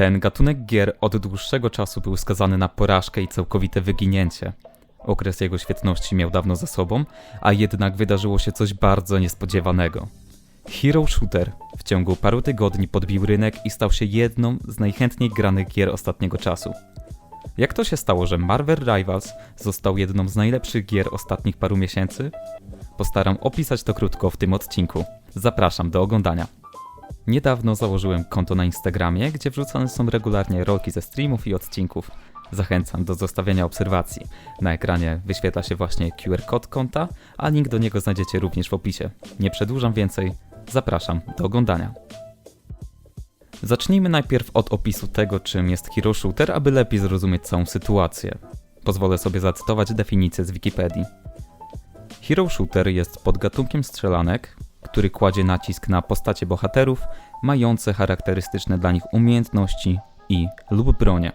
Ten gatunek gier od dłuższego czasu był skazany na porażkę i całkowite wyginięcie. Okres jego świetności miał dawno za sobą, a jednak wydarzyło się coś bardzo niespodziewanego. Hero Shooter w ciągu paru tygodni podbił rynek i stał się jedną z najchętniej granych gier ostatniego czasu. Jak to się stało, że Marvel Rivals został jedną z najlepszych gier ostatnich paru miesięcy? Postaram opisać to krótko w tym odcinku. Zapraszam do oglądania. Niedawno założyłem konto na Instagramie, gdzie wrzucane są regularnie rolki ze streamów i odcinków. Zachęcam do zostawiania obserwacji. Na ekranie wyświetla się właśnie QR kod konta, a link do niego znajdziecie również w opisie. Nie przedłużam więcej, zapraszam do oglądania. Zacznijmy najpierw od opisu tego, czym jest hero shooter, aby lepiej zrozumieć całą sytuację. Pozwolę sobie zacytować definicję z Wikipedii. Hero shooter jest podgatunkiem strzelanek, który kładzie nacisk na postacie bohaterów mające charakterystyczne dla nich umiejętności i lub bronie.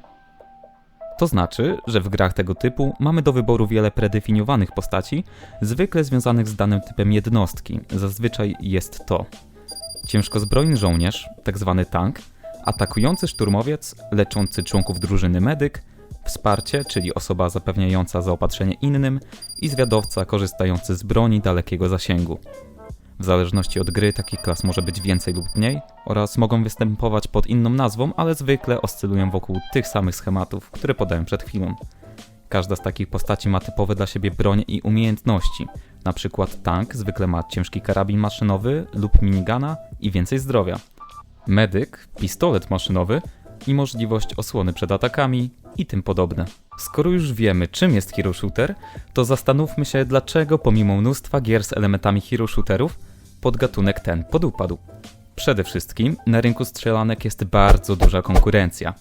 To znaczy, że w grach tego typu mamy do wyboru wiele predefiniowanych postaci, zwykle związanych z danym typem jednostki. Zazwyczaj jest to ciężko zbrojny żołnierz, tzw. tank, atakujący szturmowiec, leczący członków drużyny medyk, wsparcie, czyli osoba zapewniająca zaopatrzenie innym i zwiadowca korzystający z broni dalekiego zasięgu. W zależności od gry takich klas może być więcej lub mniej oraz mogą występować pod inną nazwą, ale zwykle oscylują wokół tych samych schematów, które podałem przed chwilą. Każda z takich postaci ma typowe dla siebie broń i umiejętności. Na przykład tank zwykle ma ciężki karabin maszynowy lub minigana i więcej zdrowia. Medyk, pistolet maszynowy i możliwość osłony przed atakami i tym podobne. Skoro już wiemy, czym jest hero shooter, to zastanówmy się, dlaczego pomimo mnóstwa gier z elementami hero shooterów, podgatunek ten podupadł. Przede wszystkim na rynku strzelanek jest bardzo duża konkurencja.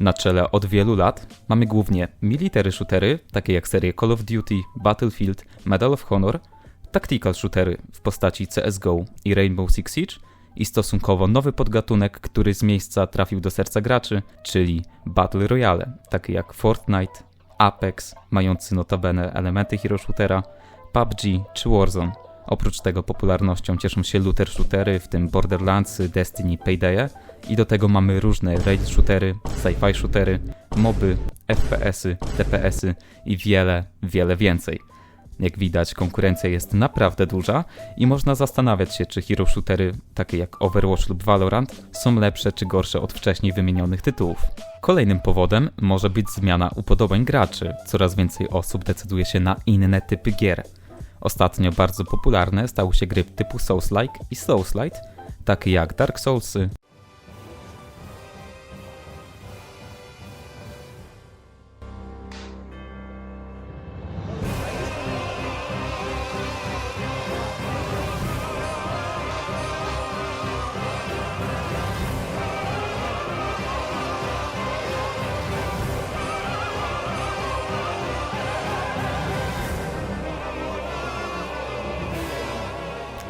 Na czele od wielu lat mamy głównie military shootery, takie jak serie Call of Duty, Battlefield, Medal of Honor, tactical shootery w postaci CSGO i Rainbow Six Siege i stosunkowo nowy podgatunek, który z miejsca trafił do serca graczy, czyli Battle Royale, takie jak Fortnite, Apex, mający notabene elementy hero shootera, PUBG czy Warzone. Oprócz tego popularnością cieszą się looter shootery, w tym Borderlands, Destiny, Payday i do tego mamy różne raid shootery, sci-fi shootery, moby, FPS-y, TPS-y i wiele, wiele więcej. Jak widać, konkurencja jest naprawdę duża i można zastanawiać się, czy hero shootery takie jak Overwatch lub Valorant są lepsze czy gorsze od wcześniej wymienionych tytułów. Kolejnym powodem może być zmiana upodobań graczy. Coraz więcej osób decyduje się na inne typy gier. Ostatnio bardzo popularne stały się gry typu Souls-like i Souls-Lite, takie jak Dark Soulsy,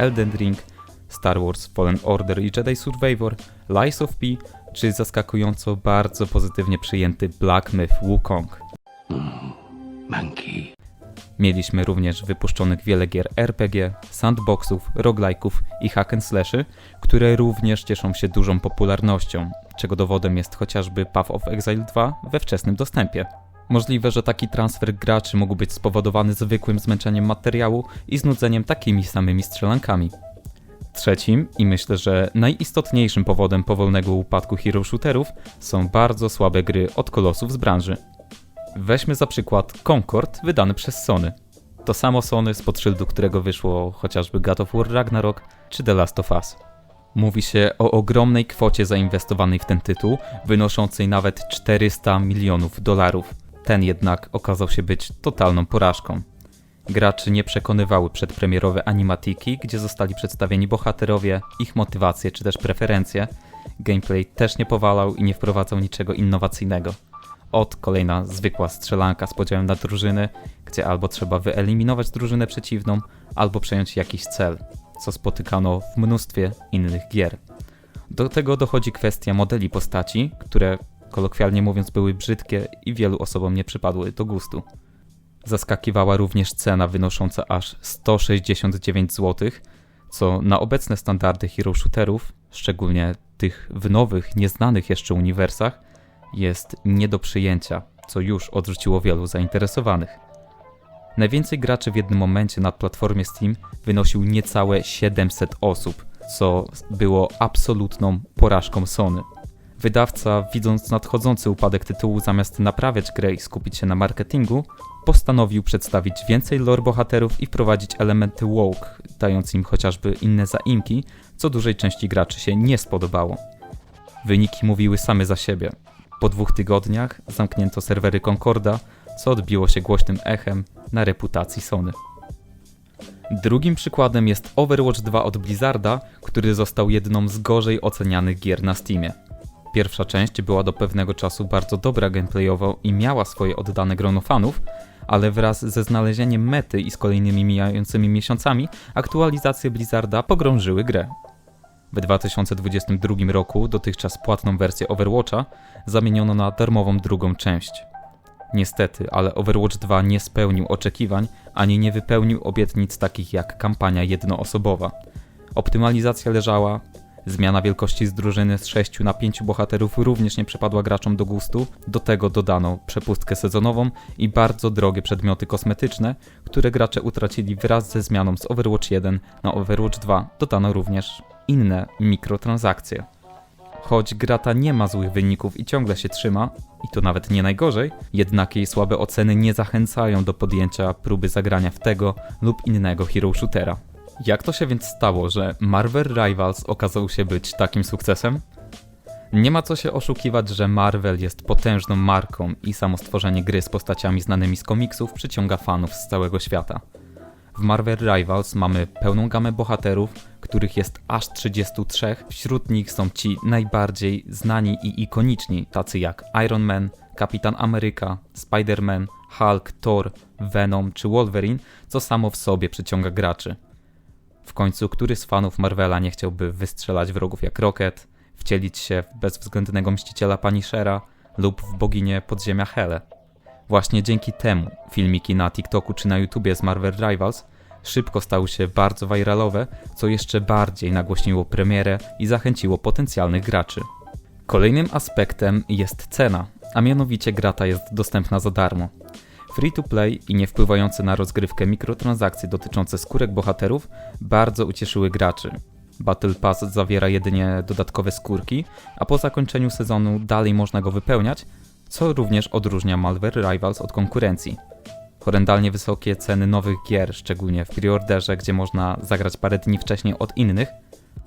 Elden Ring, Star Wars Fallen Order i Jedi Survivor, Lies of P, czy zaskakująco bardzo pozytywnie przyjęty Black Myth Wukong. Monkey. Mieliśmy również wypuszczonych wiele gier RPG, sandboxów, roguelike'ów i hack and slashy, które również cieszą się dużą popularnością, czego dowodem jest chociażby Path of Exile 2 we wczesnym dostępie. Możliwe, że taki transfer graczy mógł być spowodowany zwykłym zmęczeniem materiału i znudzeniem takimi samymi strzelankami. Trzecim i myślę, że najistotniejszym powodem powolnego upadku hero shooterów są bardzo słabe gry od kolosów z branży. Weźmy za przykład Concord wydany przez Sony. To samo Sony, spod szyldu którego wyszło chociażby God of War Ragnarok czy The Last of Us. Mówi się o ogromnej kwocie zainwestowanej w ten tytuł, wynoszącej nawet 400 milionów dolarów. Ten jednak okazał się być totalną porażką. Graczy nie przekonywały przedpremierowe animatiki, gdzie zostali przedstawieni bohaterowie, ich motywacje czy też preferencje. Gameplay też nie powalał i nie wprowadzał niczego innowacyjnego. Od kolejna zwykła strzelanka z podziałem na drużyny, gdzie albo trzeba wyeliminować drużynę przeciwną, albo przejąć jakiś cel, co spotykano w mnóstwie innych gier. Do tego dochodzi kwestia modeli postaci, które kolokwialnie mówiąc były brzydkie i wielu osobom nie przypadły do gustu. Zaskakiwała również cena wynosząca aż 169 zł, co na obecne standardy hero shooterów, szczególnie tych w nowych, nieznanych jeszcze uniwersach jest nie do przyjęcia, co już odrzuciło wielu zainteresowanych. Najwięcej graczy w jednym momencie na platformie Steam wynosił niecałe 700 osób, co było absolutną porażką Sony. Wydawca, widząc nadchodzący upadek tytułu, zamiast naprawiać grę i skupić się na marketingu, postanowił przedstawić więcej lore bohaterów i wprowadzić elementy woke, dając im chociażby inne zaimki, co dużej części graczy się nie spodobało. Wyniki mówiły same za siebie. Po dwóch tygodniach zamknięto serwery Concorda, co odbiło się głośnym echem na reputacji Sony. Drugim przykładem jest Overwatch 2 od Blizzarda, który został jedną z gorzej ocenianych gier na Steamie. Pierwsza część była do pewnego czasu bardzo dobra gameplayowo i miała swoje oddane grono fanów, ale wraz ze znalezieniem mety i z kolejnymi mijającymi miesiącami aktualizacje Blizzarda pogrążyły grę. W 2022 roku dotychczas płatną wersję Overwatcha zamieniono na darmową drugą część. Niestety, ale Overwatch 2 nie spełnił oczekiwań ani nie wypełnił obietnic takich jak kampania jednoosobowa. Optymalizacja leżała, zmiana wielkości z drużyny z 6 na 5 bohaterów również nie przypadła graczom do gustu, do tego dodano przepustkę sezonową i bardzo drogie przedmioty kosmetyczne, które gracze utracili wraz ze zmianą z Overwatch 1 na Overwatch 2. Dodano również inne mikrotransakcje. Choć gra ta nie ma złych wyników i ciągle się trzyma, i to nawet nie najgorzej, jednak jej słabe oceny nie zachęcają do podjęcia próby zagrania w tego lub innego hero shootera. Jak to się więc stało, że Marvel Rivals okazał się być takim sukcesem? Nie ma co się oszukiwać, że Marvel jest potężną marką i samo stworzenie gry z postaciami znanymi z komiksów przyciąga fanów z całego świata. W Marvel Rivals mamy pełną gamę bohaterów, których jest aż 33. Wśród nich są ci najbardziej znani i ikoniczni, tacy jak Iron Man, Kapitan Ameryka, Spider-Man, Hulk, Thor, Venom czy Wolverine, co samo w sobie przyciąga graczy. W końcu, który z fanów Marvela nie chciałby wystrzelać wrogów jak Rocket, wcielić się w bezwzględnego mściciela Punishera lub w boginię podziemia Hele? Właśnie dzięki temu filmiki na TikToku czy na YouTubie z Marvel Rivals szybko stały się bardzo viralowe, co jeszcze bardziej nagłośniło premierę i zachęciło potencjalnych graczy. Kolejnym aspektem jest cena, a mianowicie grata jest dostępna za darmo. Free to play i nie wpływające na rozgrywkę mikrotransakcje dotyczące skórek bohaterów bardzo ucieszyły graczy. Battle Pass zawiera jedynie dodatkowe skórki, a po zakończeniu sezonu dalej można go wypełniać, co również odróżnia Malware Rivals od konkurencji. Horrendalnie wysokie ceny nowych gier, szczególnie w preorderze, gdzie można zagrać parę dni wcześniej od innych,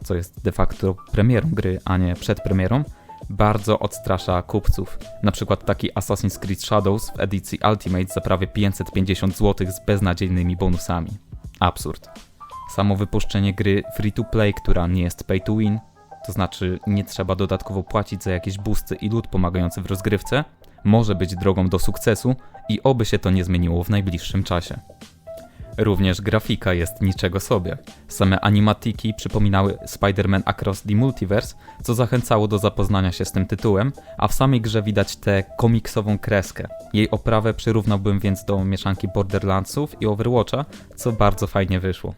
co jest de facto premierą gry, a nie przed premierą, bardzo odstrasza kupców. Na przykład taki Assassin's Creed Shadows w edycji Ultimate za prawie 550 zł z beznadziejnymi bonusami. Absurd. Samo wypuszczenie gry free to play, która nie jest pay to win, to znaczy nie trzeba dodatkowo płacić za jakieś boosty i lód pomagający w rozgrywce, może być drogą do sukcesu i oby się to nie zmieniło w najbliższym czasie. Również grafika jest niczego sobie. Same animatiki przypominały Spider-Man Across the Multiverse, co zachęcało do zapoznania się z tym tytułem, a w samej grze widać tę komiksową kreskę. Jej oprawę przyrównałbym więc do mieszanki Borderlandsów i Overwatcha, co bardzo fajnie wyszło.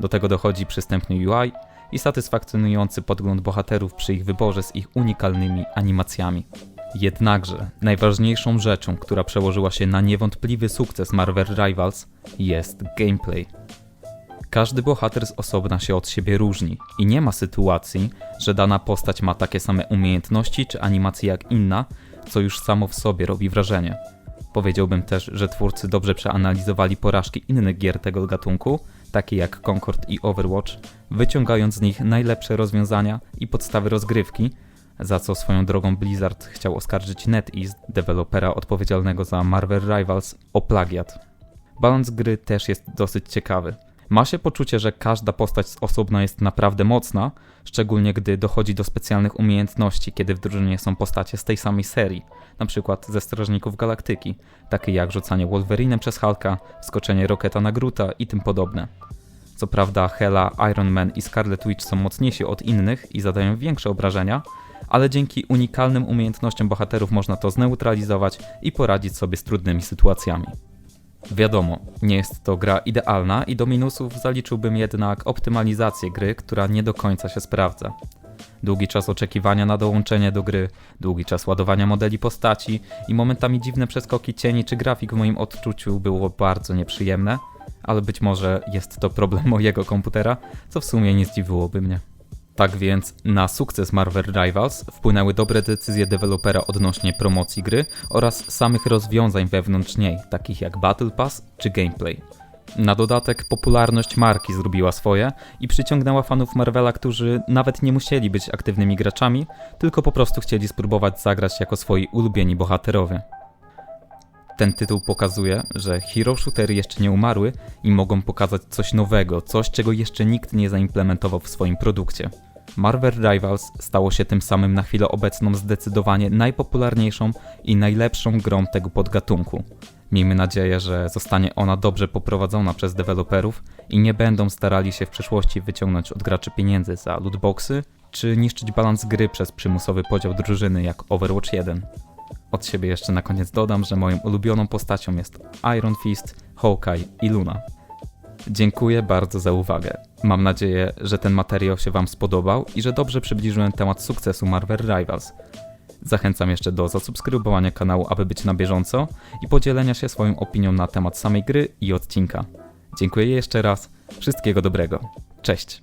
Do tego dochodzi przystępny UI i satysfakcjonujący podgląd bohaterów przy ich wyborze z ich unikalnymi animacjami. Jednakże najważniejszą rzeczą, która przełożyła się na niewątpliwy sukces Marvel Rivals jest gameplay. Każdy bohater z osobna się od siebie różni i nie ma sytuacji, że dana postać ma takie same umiejętności czy animacje jak inna, co już samo w sobie robi wrażenie. Powiedziałbym też, że twórcy dobrze przeanalizowali porażki innych gier tego gatunku, takie jak Concord i Overwatch, wyciągając z nich najlepsze rozwiązania i podstawy rozgrywki, za co swoją drogą Blizzard chciał oskarżyć NetEase, dewelopera odpowiedzialnego za Marvel Rivals, o plagiat. Balans gry też jest dosyć ciekawy. Ma się poczucie, że każda postać osobna jest naprawdę mocna, szczególnie gdy dochodzi do specjalnych umiejętności, kiedy w drużynie są postacie z tej samej serii, np. ze Strażników Galaktyki, takie jak rzucanie Wolverine przez Hulka, skoczenie Roketa na Gruta i tym podobne. Co prawda Hela, Iron Man i Scarlet Witch są mocniejsi od innych i zadają większe obrażenia, ale dzięki unikalnym umiejętnościom bohaterów można to zneutralizować i poradzić sobie z trudnymi sytuacjami. Wiadomo, nie jest to gra idealna i do minusów zaliczyłbym jednak optymalizację gry, która nie do końca się sprawdza. Długi czas oczekiwania na dołączenie do gry, długi czas ładowania modeli postaci i momentami dziwne przeskoki cieni czy grafik w moim odczuciu było bardzo nieprzyjemne, ale być może jest to problem mojego komputera, co w sumie nie zdziwiłoby mnie. Tak więc na sukces Marvel Rivals wpłynęły dobre decyzje dewelopera odnośnie promocji gry oraz samych rozwiązań wewnątrz niej, takich jak Battle Pass czy gameplay. Na dodatek popularność marki zrobiła swoje i przyciągnęła fanów Marvela, którzy nawet nie musieli być aktywnymi graczami, tylko po prostu chcieli spróbować zagrać jako swoi ulubieni bohaterowie. Ten tytuł pokazuje, że hero shootery jeszcze nie umarły i mogą pokazać coś nowego, coś czego jeszcze nikt nie zaimplementował w swoim produkcie. Marvel Rivals stało się tym samym na chwilę obecną zdecydowanie najpopularniejszą i najlepszą grą tego podgatunku. Miejmy nadzieję, że zostanie ona dobrze poprowadzona przez deweloperów i nie będą starali się w przyszłości wyciągnąć od graczy pieniędzy za lootboxy, czy niszczyć balans gry przez przymusowy podział drużyny jak Overwatch 1. Od siebie jeszcze na koniec dodam, że moją ulubioną postacią jest Iron Fist, Hawkeye i Luna. Dziękuję bardzo za uwagę. Mam nadzieję, że ten materiał się Wam spodobał i że dobrze przybliżyłem temat sukcesu Marvel Rivals. Zachęcam jeszcze do zasubskrybowania kanału, aby być na bieżąco i podzielenia się swoją opinią na temat samej gry i odcinka. Dziękuję jeszcze raz. Wszystkiego dobrego. Cześć.